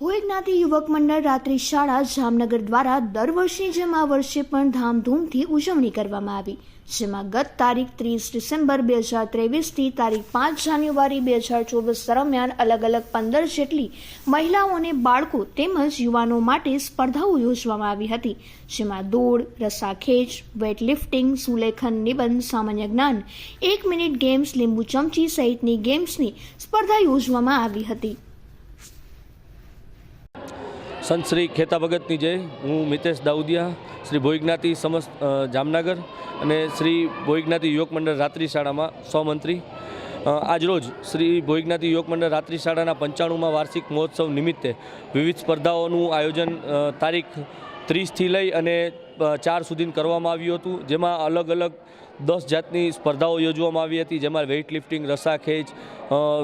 ભોય જ્ઞાતિ યુવક મંડળ રાત્રિ શાળા જામનગર દ્વારા દર વર્ષની જેમ આ વર્ષે પણ ધામધૂમથી ઉજવણી કરવામાં આવી, જેમાં ગત તારીખ ત્રીસ ડિસેમ્બર બે હજાર ત્રેવીસથી તારીખ પાંચ જાન્યુઆરી બે હજાર ચોવીસ દરમિયાન અલગ અલગ પંદર જેટલી મહિલાઓ અને બાળકો તેમજ યુવાનો માટે સ્પર્ધાઓ યોજવામાં આવી હતી, જેમાં દોડ રસ્સાખેંચ વેટલિફ્ટિંગ સુલેખન નિબંધ, સામાન્ય જ્ઞાન, એક મિનિટ ગેમ્સ, લીંબુ ચમચી સહિતની ગેમ્સની સ્પર્ધા યોજવામાં આવી હતી. સંત શ્રી ખેતા ભગતની જય. હું મિતેશ દાઉદિયા, શ્રી ભોઈજ્ઞાતિ સમસ્ત જામનગર અને શ્રી ભોઈજ્ઞાતિ યોગ મંડળ રાત્રિ શાળામાં સ્વમંત્રી આજરોજ શ્રી ભોઈજ્ઞાતિ યોગ મંડળ રાત્રિ શાળાના પંચાણુંમાં વાર્ષિક મહોત્સવ નિમિત્તે વિવિધ સ્પર્ધાઓનું આયોજન તારીખ ત્રીસથી લઈ અને ચાર સુધી કરવામાં આવ્યું હતું, જેમાં અલગ અલગ દસ જાતની સ્પર્ધાઓ યોજવામાં આવી હતી, જેમાં વેઇટ લિફ્ટિંગ રસાખેંચ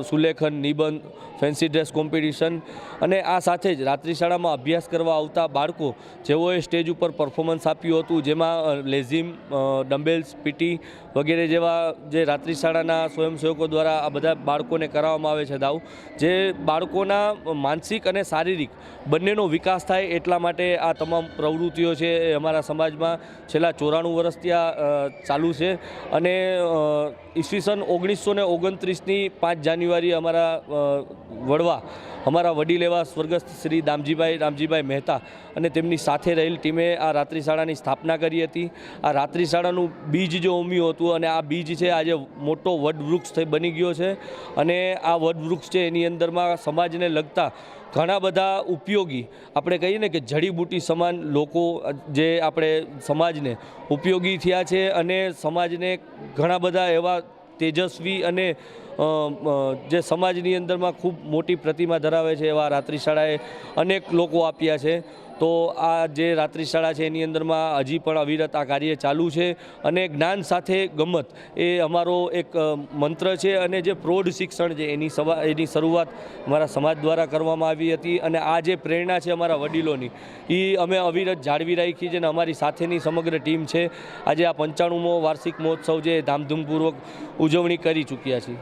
સુલેખન, નિબંધ ફેન્સી ડ્રેસ કોમ્પિટિશન અને આ સાથે જ રાત્રિ શાળામાં અભ્યાસ કરવા આવતા બાળકો, જેઓએ સ્ટેજ ઉપર પરફોર્મન્સ આપ્યું હતું, જેમાં લેઝિમ ડમ્બેલ્સ પીટી વગેરે જેવા જે રાત્રિ શાળાના સ્વયંસેવકો દ્વારા આ બધા બાળકોને કરાવવામાં આવે છે દાવ, જે બાળકોના માનસિક અને શારીરિક બંનેનો વિકાસ થાય એટલા માટે આ તમામ પ્રવૃત્તિઓ છે અમારા સમાજમાં છેલ્લા ચોરાણું વર્ષથી આ ચાલુ છે. અને અ, ઈસવીસન ઓગણીસો ને ઓગણત્રીસની પાંચ જાન્યુઆરી અમારા વડવા અમારા વડીલ એવા સ્વર્ગસ્થ શ્રી દામજીભાઈ રામજીભાઈ મહેતા અને તેમની સાથે રહેલ ટીમે આ રાત્રિ શાળાની સ્થાપના કરી હતી. આ રાત્રિ શાળાનું બીજ જો ઉમ્યું હતું અને આ બીજ છે આજે મોટો વડવૃક્ષ થઈ બની ગયો છે અને આ વડવૃક્ષ છે એની અંદરમાં સમાજને લગતા ઘણા બધા ઉપયોગી આપણે કહીએ ને કે જડીબૂટી સમાન લોકો જે આપણે સમાજને ઉપયોગી થયા છે અને સમાજને ઘણા બધા એવા તેજસ્વી અને જે સમાજની અંદરમાં ખૂબ મોટી પ્રતિમા ધરાવે છે એવા રાત્રિ શાળાએ અનેક લોકો આપ્યા છે. તો આ જે રાત્રિ શાળા છે એની અંદરમાં હજી પણ અવિરત આ કાર્ય ચાલુ છે અને જ્ઞાન સાથે ગમત એ અમારો એક મંત્ર છે અને જે પ્રૌઢ શિક્ષણ છે એની સવા, એની શરૂઆત અમારા સમાજ દ્વારા કરવામાં આવી હતી અને આ જે પ્રેરણા છે અમારા વડીલોની એ અમે અવિરત જાળવી રાખી છે અને અમારી સાથેની સમગ્ર ટીમ છે. આજે આ પંચાણુંમો વાર્ષિક મહોત્સવ જે ધામધૂમપૂર્વક ઉજવણી કરી ચૂક્યા છીએ.